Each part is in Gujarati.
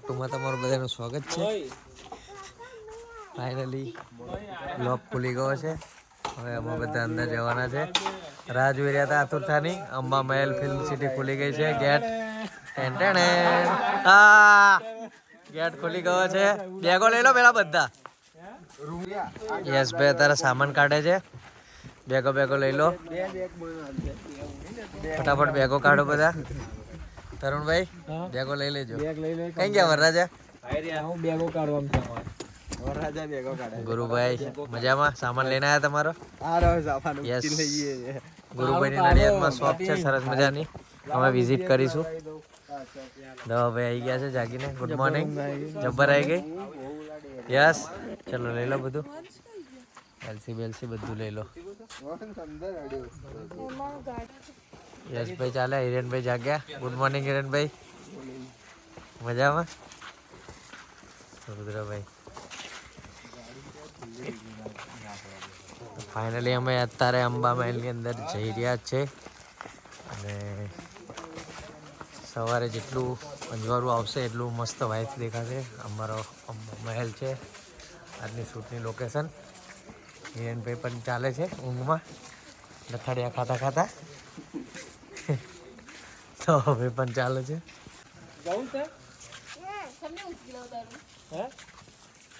ટુમાં તમારું બધાનું સ્વાગત છે. ફાઇનલી બ્લોક ખુલી ગયો છે. હવે અમે બધા અંદર જવાના છે. રાહ જોઈ રહ્યા હતા આતુરતાની અંબા મહેલ ફિલ્મ સિટી ખુલી ગઈ છે. ગેટ ટેન ટેન આ! ગેટ ખુલી ગયો છે. બેગો લઈ લો પેલા બધા. યસ ભાઈ અત્યારે સામાન કાઢે છે. બેગો બેગો લઈ લો. ફટાફટ બેગો કાઢો બધા. તરુણભાઈ બેગો લઈ લેજો. બેગ લઈ લે કઈ ગયા વરરાજા? હું બેગો કાઢવા છે વરરાજા બેગો કાઢે ગુરુભાઈ મજામાં? સામાન લઈને આવ્યા તમારો? આ રહ્યો સામાન. ઉચકી લઈએ. ગુરુભાઈની નડિયાદમાં શોપ છે સરસ મજાની. અમે વિઝિટ કરીશું. દવાભાઈ આવી ગયા છે જાગીને. ગુડ મોર્નિંગ જબ્બર આવી ગઈ? યસ ચલો લઈ લો બધું. એલસી બેલસી બધું લઈ લો. યશભાઈ ચાલે, હિરેનભાઈ જાગ્યા. Good morning Hirenbhai. મજામાં? રુદ્રભાઈ. ફાઇનલી અમે અત્યારે અંબા મહેલની અંદર જઈ રહ્યા છે. અને સવારે જેટલું અંજવાળું આવશે, એટલું મસ્ત વાઇફ દેખાશે. અમારો અંબા મહેલ છે. આજની શૂટની લોકેશન હિરેનભાઈ પણ ચાલે છે ઊંઘમાં. લથાડિયા ખાતા ખાતા. તો હવે પણ ચાલે છે. જવું છે? હે?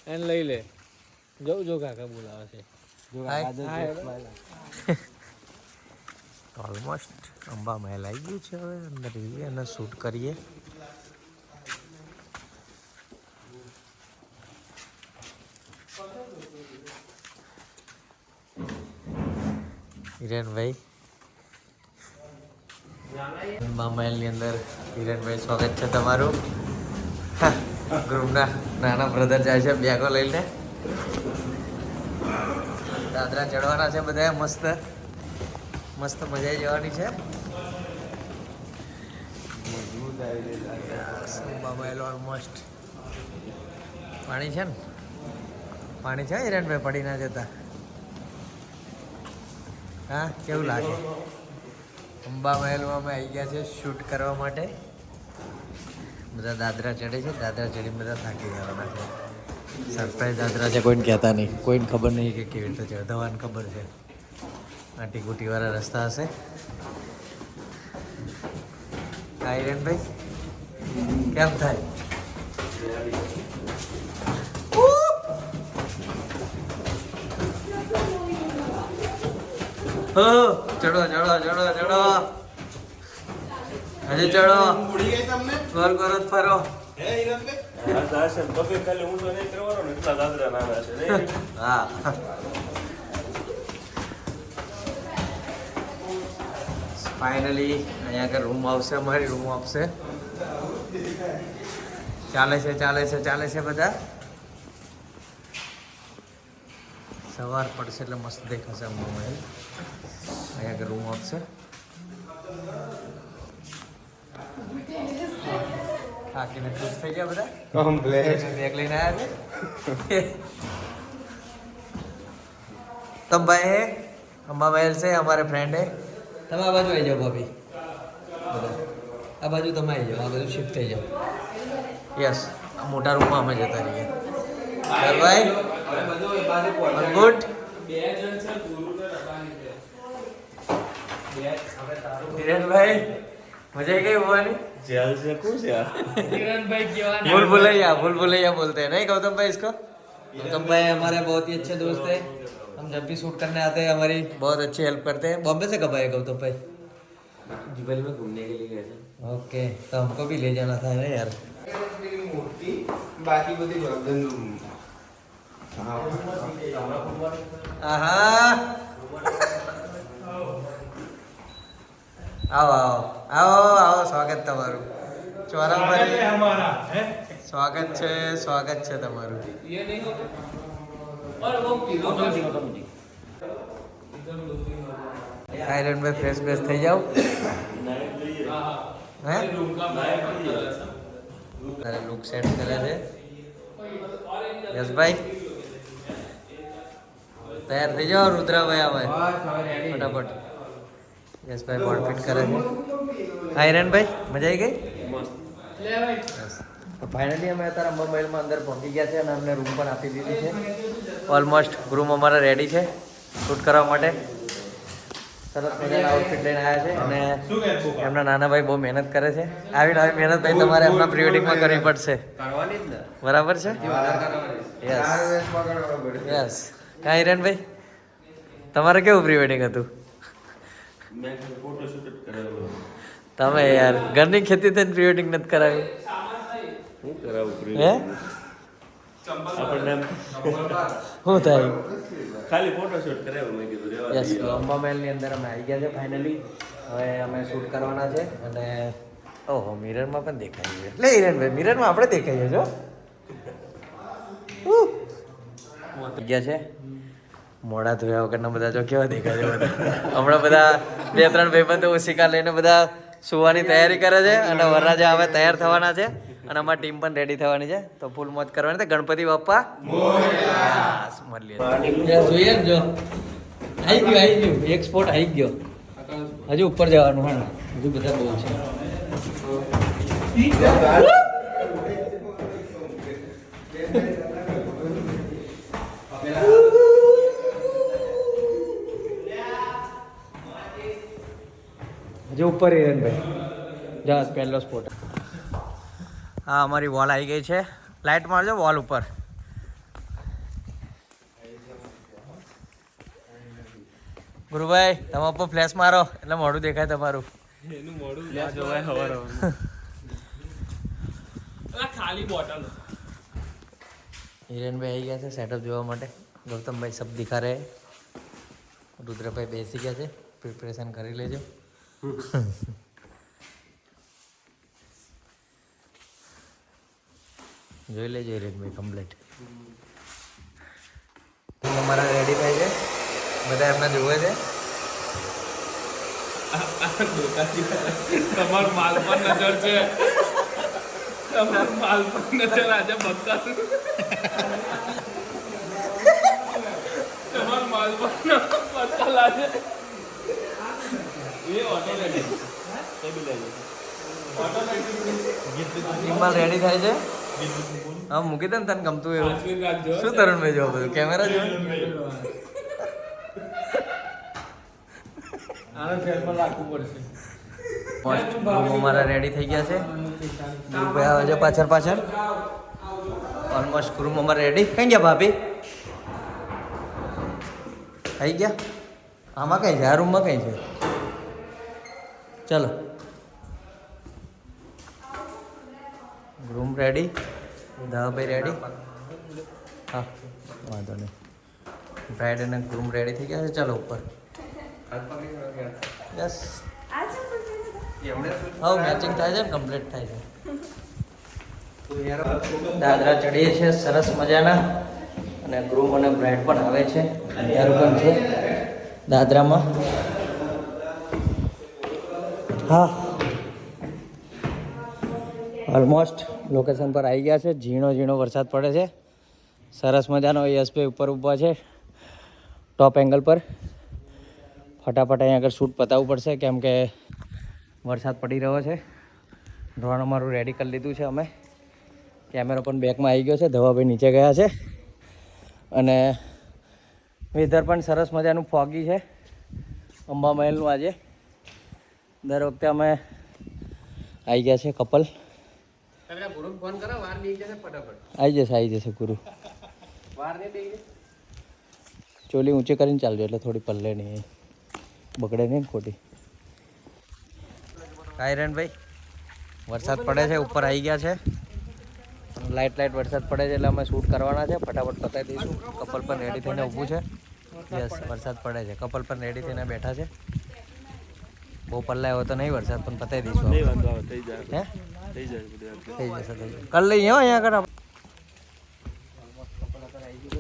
એને લઈ લે. જવું જો કાકા બોલાવે છે. ઓલમોસ્ટ અંબા મહેલ આવી ગયું છે હવે. અંદર જઈએ અને શૂટ કરીએ. હિરેનભાઈ. અંબા મહેલની અંદર હિરેનભાઈ સ્વાગત છે તમારું. ગ્રુપના નાના બ્રધર જાય છે, બેગો લઈને દાદરા ચડવાના છે બધા, મસ્ત. મસ્ત મજા જવાની છે. મોબાઈલ ઓલમોસ્ટ પાણી છે ને? પાણી છે હિરણભાઈ પડી ના જતા? હા, કેવું લાગે? અંબા મહેલમાં અમે આવી ગયા છે શૂટ કરવા માટે. બધા દાદરા ચડે છે, દાદરા ચડી બધા થાકી જવાના છે. સરપ્રાઈઝ દાદરા છે, કોઈને કહેતા નહીં. કોઈને ખબર નહીં કે કેવી રીતે ચડે ખબર છે. આટી કુટી વાળા રસ્તા હશે. હા ભાઈ કેમ થાય? ચડો ચડો ચડો ચડો. હજી ચડો. ફર કરો ફરો. હા ફાઇનલી અહીંયા આગળ રૂમ આવશે અમારી રૂમ આપશે ચાલે છે ચાલે છે ચાલે છે બધા? સવાર પડશે એટલે મસ્ત દેખાશે અમુક મહેલ અહીંયા આગળ રૂમ આપશે થાકીને ખુશ થઈ ગયા બધા? કમ્પ્લેટ બેગ લઈને આવ્યા છે. તમ ભાઈ હે અંબા મહેલ છે અમારે ફ્રેન્ડ હે તમે આ બાજુ આવી જાઓ ભાભી. આ બાજુ તમે આવી જાઓ આ બાજુ શિફ્ટ થઈ જાઓ. યસ મોટા રૂમમાં અમે જતા રહીએ. ભાઈ ગુડ કિરણભાઈ મજા આવી ગઈ હોવાની भूल भुलैया भूल भुलैया बोलते हैं नहीं गौतम भाई इसको गौतम भाई हमारे बहुत ही अच्छे दोस्त हैं हम जब भी शूट करने आते हैं हमारी बहुत अच्छी हेल्प करते हैं बॉम्बे से कब आए गौतम भाई जुबल में घूमने के लिए गए थे ओके तो हमको भी ले जाना था ना यार બાકી બધી વર્ધન રૂમ આહા. આવો આવો. આવો આવો સ્વાગત તમારું. ચોરાભાઈ સ્વાગત છે સ્વાગત છે તમારું. આયરન ભાઈ ફ્રેશ ફ્રેશ થઈ જાઓ. હે તારે લુક સેટ કરે છે. યશભાઈ? તૈયાર થઈ જાઓ રુદ્રાભાઈ આવે. ફટાફટ. યશભાઈ બોર્ડ ફિટ કરે છે. હા હિરેનભાઈ મજા આવી ગઈ? તો ફાઇનલી અમે અત્યારે મોબાઈલમાં અંદર પહોંચી ગયા છે અને અમને રૂમ પણ આપી દીધી છે. ઓલમોસ્ટ રૂમ અમારા રેડી છે શૂટ કરવા માટે. સરસ મજાના આઉટફિટ લઈને આવ્યા છે અને એમના નાના ભાઈ બહુ મહેનત કરે છે. આવી આવી મહેનત ભાઈ તમારે એમના પ્રી વેડિંગમાં કરવી પડશે. બરાબર છે? યસ યસ હા હિરેનભાઈ? તમારે કેવું પ્રી વેડિંગ હતું? તમે યાર ઘરની ખેતી થઈને પ્રી વેડિંગ નથી કરાવી. શું કરાવું પ્રી હે? આપણને શું થાય? ખાલી ફોટોશૂટ કરાવ્યો મેં કીધું રેવા યસ અંબા મહેલની અંદર અમે આવી ગયા છે ફાઇનલી હવે અમે શૂટ કરવાના છે અને ઓહો મિરરમાં પણ દેખાય છે. લે હિરેનભાઈ મિરરમાં આપણે દેખાઈએ છો ગયા છે? મોડા ધોયા વગરના બધા જો કેવા દેખાય છે બધા. હમણાં બધા બે ત્રણ ભાઈબંધો ઓશિકા લઈને બધા સુવાની તૈયારી કરે છે અને વરરાજા હવે તૈયાર થવાના છે અને અમારી ટીમ પણ રેડી થવાની છે. તો ફૂલ મોજ કરવાની છે. ગણપતિ બાપ્પા. જોઈએ ને જો. આવી ગયો આવી ગયો. એક સ્પોટ આવી ગયો. હજુ ઉપર જવાનું હા હજુ બધા બહુ છે. હજુ ઉપર હિરેનભાઈ જસ પહેલો સ્પોટ હા અમારી વોલ આવી ગઈ છે. લાઇટ મારજો વોલ ઉપર. ગુરુભાઈ તમે ઉપર ફ્લેશ મારો. એટલે મોઢું દેખાય તમારું. એનું મોઢું જોવાય હવાર ખાલી બોટલ હિરેનભાઈ આવી ગયા છે સેટઅપ જોવા માટે. ગૌતમભાઈ સબ દિખા રહે રુદ્રભાઈ બેસી ગયા છે. પ્રિપરેશન કરી લેજો. જોઈ લેજો રેડમી કમ્પ્લીટ અમારા રેડી થાય છે? બધા એમને જોવે છે? તમારો માલ પર નજર છે. તમારો માલ પર નજર આજે બધા તમારો માલ પર નજર ઇમાલ રેડી થાય છે? હા મૂકી દે ને તને ગમતું એવું. શું તરણ ભાઈ જોવા બધું? કેમેરા જોવા? આને ફેરમાં રાખવું પડશે. ફર્સ્ટ રૂમ અમારા રેડી થઈ ગયા છે. ગુરુભાઈ આવે છે પાછળ પાછળ. ઓલમોસ્ટ રૂમ અમારા રેડી કઈ ગયા ભાભી? થઈ ગયા? આમાં કઈ છે? આ રૂમમાં કઈ છે? ચલો. રૂમ રેડી ધાભાઈ રેડી હા, વાંધો નહીં. બ્રાઇડ અને ગ્રૂમ રેડી થઈ ગયા છે? ચાલો, ઉપર. યસ હવે મેચિંગ થાય છે કમ્પ્લીટ થાય છે. દાદરા ચડીએ છે, સરસ મજાના. અને ગ્રૂમ અને બ્રાઇડ પણ આવે છે. પણ છે. દાદરામાં. હા. ઓલમોસ્ટ લોકેશન પર આવી ગયા છે. ઝીણો ઝીણો વરસાદ પડે છે. સરસ મજાનો યશભાઈ ઉપર ઊભા છે. ટોપ એંગલ પર. ફટાફટ અહીંયા આગળ શૂટ પતાવવું પડશે કેમ કે વરસાદ પડી રહ્યો છે. ડ્રોન અમારું રેડી કરી લીધું છે અમે. કેમેરો પણ બેકમાં આવી ગયો છે. ધવાભાઈ નીચે ગયા છે. અને વેધર પણ સરસ મજાનું ફોગી છે. અંબા મહેલનું આજે. દર વખતે અમે આવી ગયા છે કપલ. આવી જશે આવી જશે ગુરુ. ચોલી ઊંચી કરીને ચાલજો એટલે થોડી પલ્લે નહીં બગડે નહીં ખોટી. કાયરણભાઈ વરસાદ પડે છે ઉપર આવી ગયા છે. લાઇટ લાઇટ વરસાદ પડે છે એટલે અમે શૂટ કરવાના છે. ફટાફટ પતાવી દઈશું. કપલ પણ રેડી થઈને ઊભું છે. યસ વરસાદ પડે છે. કપલ પણ રેડી થઈને બેઠા છે. બહુ પલ્લાય હોય તો નહીં વરસાદ પણ પતાવી દઈશું આપણે. વાંધો આવે થઈ જાય હે થઈ જાય બધું થઈ જશે થઈ જશે કર લઈએ હો અહીંયા આગળ આપણે.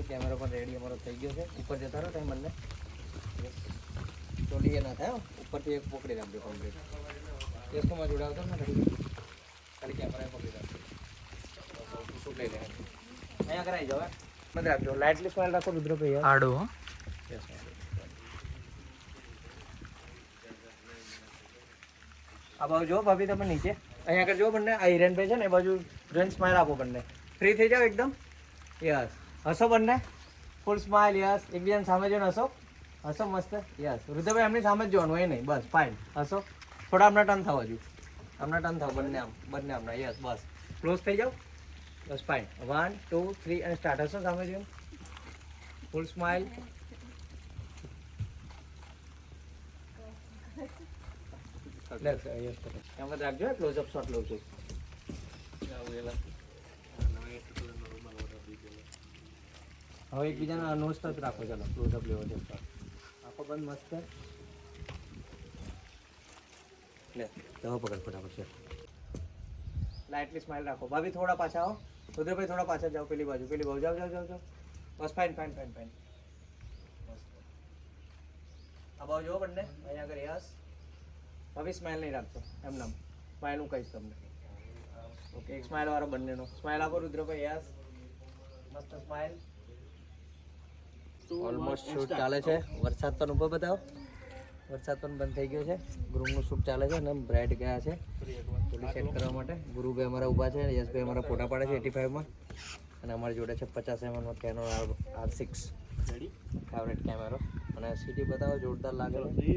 કેમેરો પણ રેડી અમારો થઈ ગયો છે ઉપર જતા રહો તમે બંને ચોલી એ ના થાય હો. ઉપરથી એક પકડી રાખજો કમ્પ્લીટ કેસકોમાં જોડાવતો ને ઘડી ખાલી કેમેરા પકડી રાખજો શું લઈ લે અહીંયા આગળ આવી જાઓ હે. મત રાખજો લાઇટલી સ્માઇલ રાખો રુદ્રભાઈ યાર આડું હો આ બાજુ જો ભાભી તમે નીચે. અહીંયા આગળ જો બંને, આ હિરેનભાઈ છે ને, એ બાજુ જોઈને સ્માઇલ આપો બંને. ફ્રી થઈ જાઓ એકદમ? યસ હસો બંને? ફૂલ સ્માઇલ યસ એકબીજાની સામે જોઈને હસો. હસો મસ્ત યસ રુદ્રભાઈ એમની સામે જ જોવાનું, એ નહીં, બસ ફાઇન હસો. થોડા હમણાં ટર્ન થવા હજુ હમણાં ટર્ન થાવ, બંને આમ, બંને હમણાં યસ બસ. ક્લોઝ થઈ જાઓ? બસ ફાઇન વન ટુ થ્રી અને સ્ટાર્ટ હશો સામે જોઈને. ફૂલ સ્માઇલ એમ રાખજો ક્લોઝ અપ શોટ લઉં છું. હવે એકબીજાના નોસ્ટ જ રાખો ચાલો. ક્લોઝઅપ લેવો છે આખો આંખો બંધ મસ્ત લે દવા પકડ ફટાફટ છે લાઇટલી સ્માઇલ રાખો. ભાભી થોડા પાછા આવો. રુદ્રભાઈ થોડા પાછા જાઓ પેલી બાજુ પેલી બાજુ. જાઓ જાઓ જાઓ જાઓ. બસ ફાઇન ફાઇન ફાઇન ફાઇન આ બાજુ જુઓ બંને. અહીંયા આગળ યસ ભાભી સ્માઇલ નહીં રાખતો એમ નામ સ્માઇલ હું કહીશ તમને. ઓકે એક સ્માઇલ વાળો બંનેનો. સ્માઇલ આપો રુદ્રભાઈ યસ. મસ્ત સ્માઇલ ઓલમોસ્ટ શૂટ ચાલે છે. વરસાદ પણ ઉપર બતાવો. વરસાદ પણ બંધ થઈ ગયો છે. ગ્રુપનું શૂટ ચાલે છે અને બ્રાઇટ ગયા છે. થોડી સેટ કરવા માટે. ગુરુભાઈ અમારા ઊભા છે યશભાઈ અમારા ફોટા પાડે છે એટી ફાઈવમાં અને અમારી જોડે છે પચાસ એમએમનો કેનો આર સિક્સ ફેવરેટ કેમેરો અને સિટી બતાવો જોરદાર લાગે છે.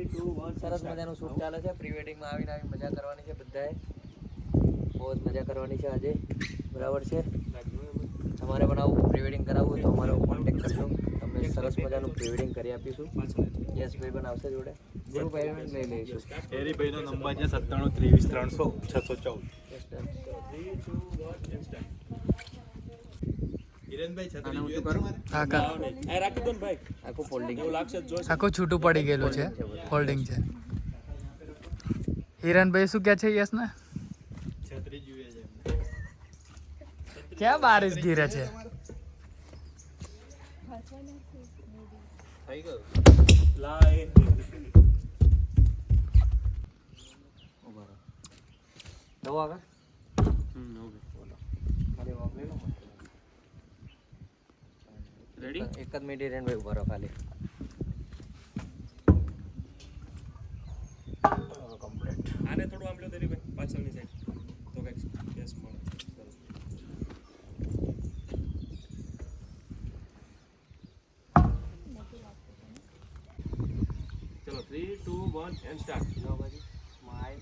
સરસ મજાનું શૂટ ચાલે છે. પ્રી વેડિંગમાં આવીને આવી મજા કરવાની છે બધાએ. બહુ જ મજા કરવાની છે આજે. બરાબર છે? તમારે પણ આવું પ્રી વેડિંગ કરાવવું હોય તો અમારો કોન્ટેક્ટ કરજો. તમને સરસ મજાનું પ્રી વેડિંગ કરી આપીશું. યસ ભાઈ પણ આવશે જોડે. ગુરુભાઈ પણ લઈ લઈશું. હેરીભાઈનો નંબર છે સત્તાણું ત્રેવીસ ત્રણસો છસો ચૌદ. આખું છૂટું પડી ગયેલું છે. ફોલ્ડિંગ છે. હિરણભાઈ શું કે છે યસ ને. ક્યાં બારીશ ગીરે છે? થઈ ગયું લાય ઊભા રહો જવો આગળ મારી walk લઈ લો. રેડી એક જ મિનિટ રેન ભાઈ ઊભા રહો ખાલી કમ્પ્લીટ આને થોડું આમ લો તેરી ભાઈ પાછળની સાઈડ તો કંઈક સ્પેસ મળે ચલો three two one and start જો બાજુ સ્માઈલ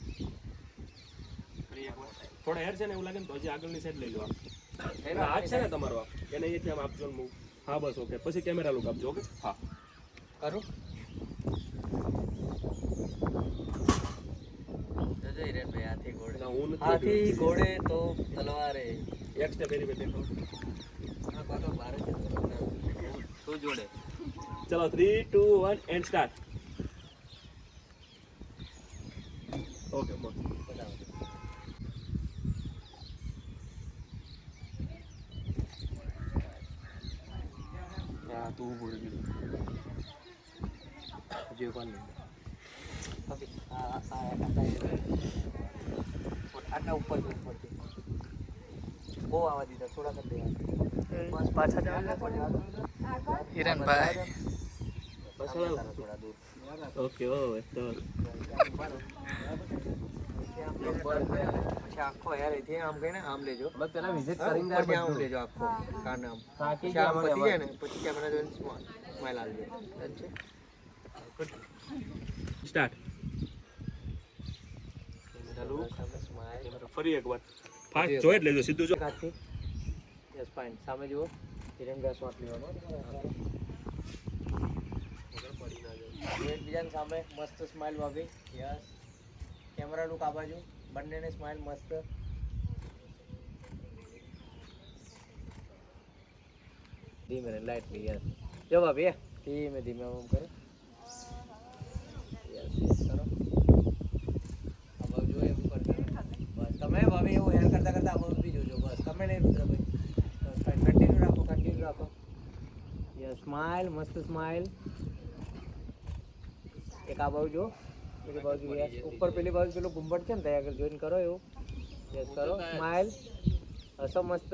ફરી એકવાર થોડા હેર છે ને એવું લાગે ને તો હજી આગળની સાઈડ લઈ લો એનો હાથ છે ને તમારો આ એને અહીંયાથી આમ આપજો મૂવ હા બસ ઓકે પછી કેમેરા લુક આપજો ઓકે હા. કરો. જોજો હિરેન ભાઈ હાથી ઘોડે. ના, હું નથી હાથી ઘોડે તો તલવારે. એક સ્ટેપ એરી ભાઈ દેખો આ પાછો બારે જોડે. ચલો three two one and start okay મસ્ત હા તું ઊભું રહી ઉપર આ આ આ આટલા ઉપર છે ઉપરથી બહુ આવવા દીધા થોડા કરી દેવા બસ પાછા જવા હિરણભાઈ. બસ થોડા દૂર ઓકે ઓ તો. પછી આખો યાર અહીંથી આમ કહીને આમ લેજો બસ પેલા વિઝિટ કરીને આમ લેજો આખો કાન આમ પછી આમ પતી જાય ને પછી કેમેરા જોઈને સ્માઈલ આવજો ડન છે સ્ટાર્ટ સ્માઈલ ફરી એકવાર ફાસ્ટ જોઈ જ લેજો સીધું જો હાથથી યસ ફાઇન સામે જુઓ તિરંગા શોટ લેવાનો એકબીજાની સામે મસ્ત સ્માઈલ ભાભી યસ કેમેરા લુક આ બાજુ. બંનેને સ્માઈલ મસ્ત. ધીમે રે લાઇટલી યસ જો ભાભી ધીમે ધીમે આમ કરો. યસ કરો. આ બાજુ એવું કરતા બસ તમે ભાભી એવું હેર કરતા કરતા આ બાજુ બી જોજો. બસ તમે નહીં ભાઈ કન્ટિન્યુ રાખો કન્ટિન્યુ રાખો. યસ સ્માઈલ મસ્ત સ્માઈલ એક આ બાજુ જો. પેલી બાજુ યસ ઉપર પેલી બાજુ પેલું ગુંબટ છે ને ત્યાં આગળ જોઈન કરો એવું. યસ કરો. સ્માઇલ હસો મસ્ત.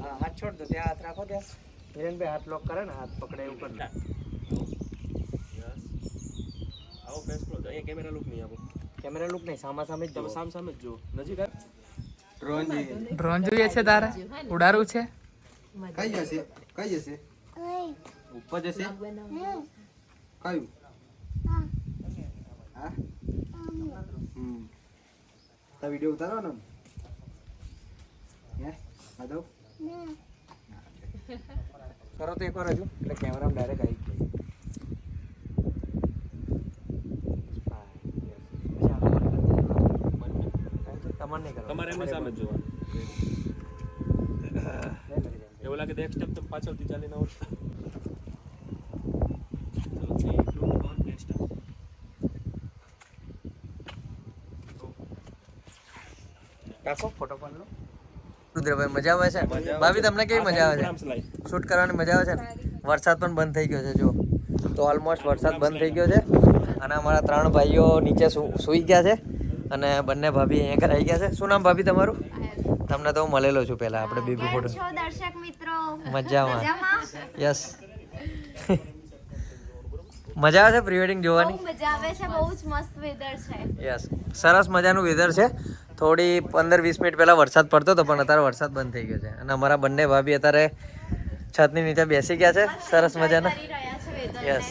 હા હાથ છોડ દો ત્યાં હાથ રાખો ત્યાં. હિરેનભાઈ હાથ લોક કરે ને હાથ પકડે એવું કરતા આવો ફેસ ક્લોઝ અહીંયા કેમેરા લુક નહીં આપો. કેમેરા લુક નહીં સામા સામે જ તમે સામ સામે જ જો નજીક. ડ્રોન જોઈએ. છે તારે? ઉડારું છે? કઈ જશે? કઈ જશે? ઉપર જશે કયું હા હમ તો વીડિયો ઉતારવાનો ને હે આદો કરો તો એકવાર હજુ એટલે કેમેરામાં ડાયરેક્ટ આવી ગયો તમારે નહીં તમારે એમની સામે જ જોવાનું એવું લાગે નેક્સ્ટ એક સ્ટેપ તો પાછળથી ચાલીને આવો રાખો ફોટો પાડ લો. રુદ્રભાઈ મજા આવે છે? ભાભી તમને કેવી મજા આવે છે? શૂટ કરવાની મજા આવે છે? ને વરસાદ પણ બંધ થઈ ગયો છે જો તો ઓલમોસ્ટ વરસાદ બંધ થઈ ગયો છે. અને અમારા ત્રણ ભાઈઓ નીચે સુ- સૂઈ ગયા છે અને બંને ભાભી અહીંયા ઘરે આવી ગયા છે. શું નામ ભાભી તમારું? તમને તો હું મળેલો છું પહેલા આપણે બેબી ફોટો. દર્શક મિત્રો? મજામાં. મજામાં? યસ મજા આવે છે પ્રી વેડિંગ જોવાની મજા આવે છે બહુ જ મસ્ત વેધર છે. યસ સરસ મજાનું વેધર છે. થોડી પંદર વીસ મિનિટ પહેલાં વરસાદ પડતો હતો પણ અત્યારે વરસાદ બંધ થઈ ગયો છે. અને અમારા બંને ભાભી અત્યારે છતની નીચે બેસી ગયા છે. સરસ મજાના. યસ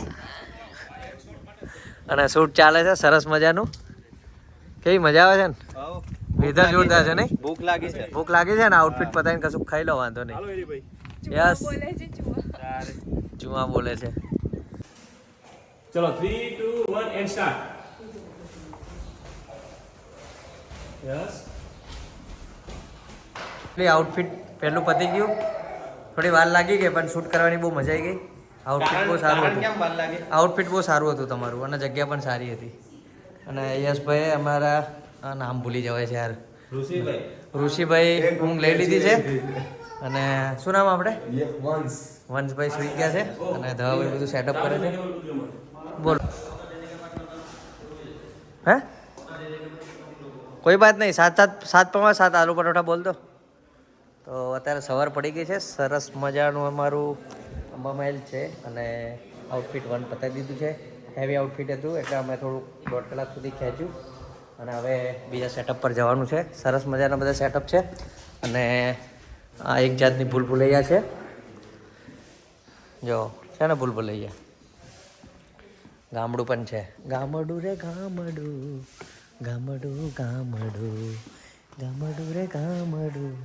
અને શૂટ ચાલે છે સરસ મજાનું. કેવી મજા આવે છે ને? વેધર જોરદાર છે નહીં? ભૂખ લાગી છે. ભૂખ લાગી છે ને? આઉટફિટ પતાવીને કશું ખાઈ લો વાંધો નહીં. યસ ચુમા બોલે છે ચલો. Three two one and start yes outfit પહેલું પતી ગયું. થોડી વાર લાગી ગઈ પણ શૂટ કરવાની બહુ મજા આવી ગઈ. આઉટફિટ બહુ સારું હતું. કેમ વાર લાગે? આઉટફિટ બહુ સારું હતું તમારું અને જગ્યા પણ સારી હતી. અને યશભાઈ અમારા નામ ભૂલી જવાય છે યાર. ઋષિભાઈ. ઋષિભાઈ ઊંઘ લઈ લીધી છે. અને શું નામ આપણે? વંશભાઈ સુઈ ગયા છે. અને ધવાભાઈ બધું સેટઅપ કરે છે. બોલો. હે? કોઈ વાત નહીં, સાત સાત સાત પાંચ સાત, આલુ પરોઠા બોલ તો અત્યારે સવાર પડી ગઈ છે, સરસ મજાનું અમારું અંબા મહેલ છે અને આઉટફિટ વન પતાવી દીધું છે. હેવી આઉટફિટ હતું, એટલે અમે થોડુંક દોઢ કલાક સુધી ખેંચ્યું. અને હવે બીજા સેટઅપ પર જવાનું છે. સરસ મજાના બધા સેટઅપ છે. અને આ એક જાતની ભૂલ ભૂલૈયા છે. જો છે ને ભૂલ ભૂલૈયા? ગામડું પણ છે. ગામડું રે ગામડું. ગામડું ગામડું ગામડું રે ગામડું